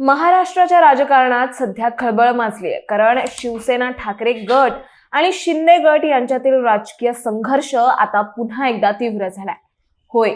महाराष्ट्राच्या राजकारणात सध्या खळबळ माजली आहे कारण शिवसेना ठाकरे गट आणि शिंदे गट यांच्यातील राजकीय संघर्ष आता पुन्हा एकदा तीव्र झालाय. होय.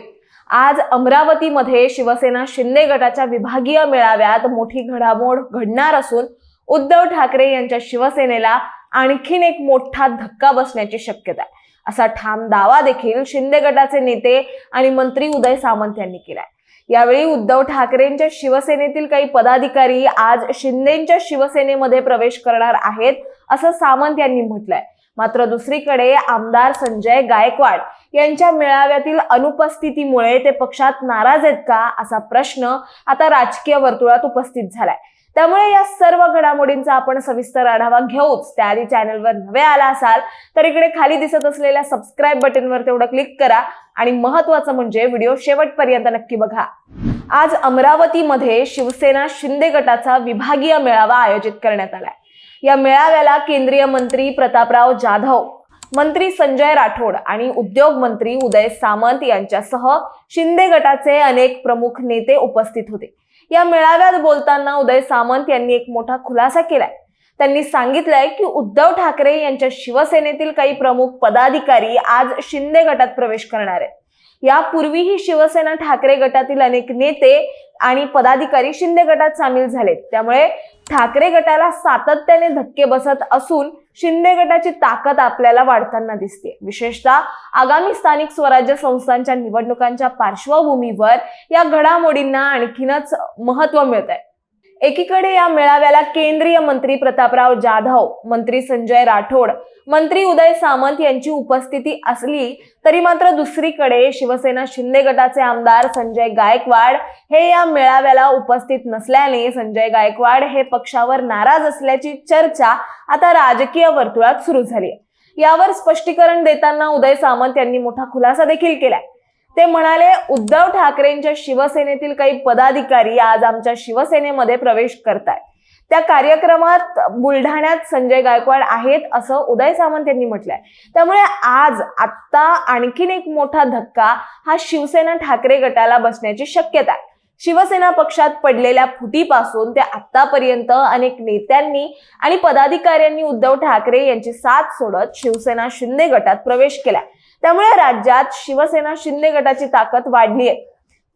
आज अमरावतीमध्ये शिवसेना शिंदे गटाच्या विभागीय मेळाव्यात मोठी घडामोड घडणार असून उद्धव ठाकरे यांच्या शिवसेनेला आणखीन एक मोठा धक्का बसण्याची शक्यता आहे. असा ठाम दावा देखील शिंदे गटाचे नेते आणि मंत्री उदय सामंत यांनी केलाय. यावेळी उद्धव ठाकरेंच्या शिवसेनेतील काही पदाधिकारी आज शिंदेच्या शिवसेनेमध्ये प्रवेश करणार आहेत असं सामंत यांनी म्हटलंय. मात्र दुसरीकडे आमदार संजय गायकवाड यांच्या मेळाव्यातील अनुपस्थितीमुळे ते पक्षात नाराज आहेत का असा प्रश्न आता राजकीय वर्तुळात उपस्थित झालाय. त्यामुळे या सर्व घडामोडींचा आपण सविस्तर आढावा घेऊच. त्याआधी चॅनलवर नवे आला असाल तर इकडे खाली दिसत असलेल्या सबस्क्राईब बटनवर तेवढं क्लिक करा आणि महत्वाचं म्हणजे व्हिडिओ शेवटपर्यंत नक्की बघा. आज अमरावतीमध्ये शिवसेना शिंदे गटाचा विभागीय मेळावा आयोजित करण्यात आलाय. या मेळाव्याला केंद्रीय मंत्री प्रतापराव जाधव मंत्री संजय राठोड आणि उद्योग मंत्री उदय सामंत यांच्यासह शिंदे गटाचे अनेक प्रमुख नेते उपस्थित होते. या मेळाव्यात बोलताना उदय सामंत यांनी एक मोठा खुलासा केलाय. त्यांनी सांगितलंय की उद्धव ठाकरे यांच्या शिवसेनेतील काही प्रमुख पदाधिकारी आज शिंदे गटात प्रवेश करणार आहेत. यापूर्वीही शिवसेना ठाकरे गटातील अनेक नेते आणि पदाधिकारी शिंदे गटात सामील झालेत. त्यामुळे ठाकरे गटाला सातत्याने धक्के बसत असून शिंदे गटाची ताकद आपल्याला वाढताना दिसते. विशेषतः आगामी स्थानिक स्वराज्य संस्थांच्या निवडणुकांच्या पार्श्वभूमीवर या घडामोडींना आणखीनच महत्त्व मिळत आहे एकीकडे या मेळाव्याला केंद्रीय मंत्री प्रतापराव जाधव मंत्री संजय राठोड मंत्री उदय सामंत यांची उपस्थिती असली तरी मात्र दुसरीकडे शिवसेना शिंदे गटाचे आमदार संजय गायकवाड हे या मेळाव्याला उपस्थित नसल्याने संजय गायकवाड हे पक्षावर नाराज असल्याची चर्चा आता राजकीय वर्तुळात सुरू झाली यावर स्पष्टीकरण देताना उदय सामंत यांनी मोठा खुलासा देखील केलाय. ते म्हणाले उद्धव ठाकरेंच्या शिवसेनेतील काही पदाधिकारी आज आमच्या शिवसेनेमध्ये प्रवेश करतायत. त्या कार्यक्रमात बुलढाण्यात संजय गायकवाड आहेत असं उदय सामंत यांनी म्हटलंय. त्यामुळे आज आत्ता आणखीन एक मोठा धक्का हा शिवसेना ठाकरे गटाला बसण्याची शक्यता आहे. शिवसेना पक्षात पडलेल्या फुटीपासून ते आतापर्यंत अनेक नेत्यांनी आणि पदाधिकाऱ्यांनी उद्धव ठाकरे यांची साथ सोडत शिवसेना शिंदे गटात प्रवेश केलाय. त्यामुळे राज्यात शिवसेना शिंदे गटाची ताकद वाढली आहे.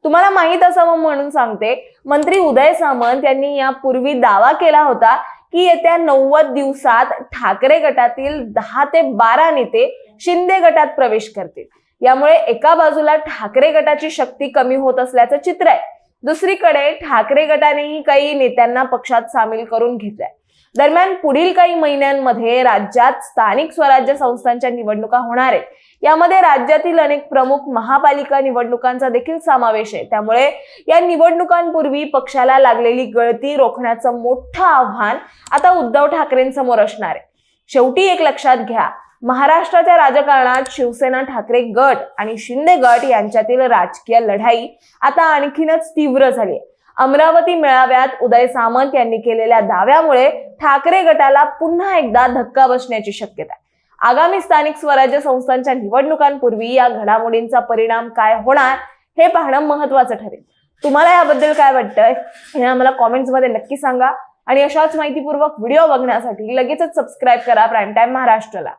तुम्हाला माहीत असावं म्हणून सांगते मंत्री उदय सामंत यांनी यापूर्वी दावा केला होता की येत्या नव्वद दिवसात ठाकरे गटातील दहा ते बारा नेते शिंदे गटात प्रवेश करतील. यामुळे एका बाजूला ठाकरे गटाची शक्ती कमी होत असल्याचं चित्र आहे. दुसरीकडे ठाकरे गटानेही काही नेत्यांना पक्षात सामील करून घेतलंय. दरम्यान पुढील काही महिन्यांमध्ये राज्यात स्थानिक स्वराज्य संस्थांच्या निवडणुका होणार आहेत. यामध्ये राज्यातील अनेक प्रमुख महापालिका निवडणुकांचा देखील समावेश आहे. त्यामुळे या निवडणुकांपूर्वी पक्षाला लागलेली गळती रोखण्याचं मोठं आव्हान आता उद्धव ठाकरेंसमोर असणार आहे. शेवटी एक लक्षात घ्या महाराष्ट्राच्या राजकारणात शिवसेना ठाकरे गट आणि शिंदे गट यांच्यातील राजकीय लढाई आता आणखीनच तीव्र झाली आहे. अमरावती मेळाव्यात उदय सामंत यांनी केलेल्या दाव्यामुळे ठाकरे गटाला पुन्हा एकदा धक्का बसण्याची शक्यता आहे. आगामी स्थानिक स्वराज्य संस्थांच्या निवडणुकांपूर्वी या घडामोडींचा परिणाम काय होणार हे पाहणं महत्वाचं ठरेल. तुम्हाला याबद्दल काय वाटतंय हे आम्हाला कॉमेंट्समध्ये नक्की सांगा. आणि अशाच माहितीपूर्वक व्हिडिओ बघण्यासाठी लगेचच सबस्क्राईब करा प्राईम टाईम महाराष्ट्राला.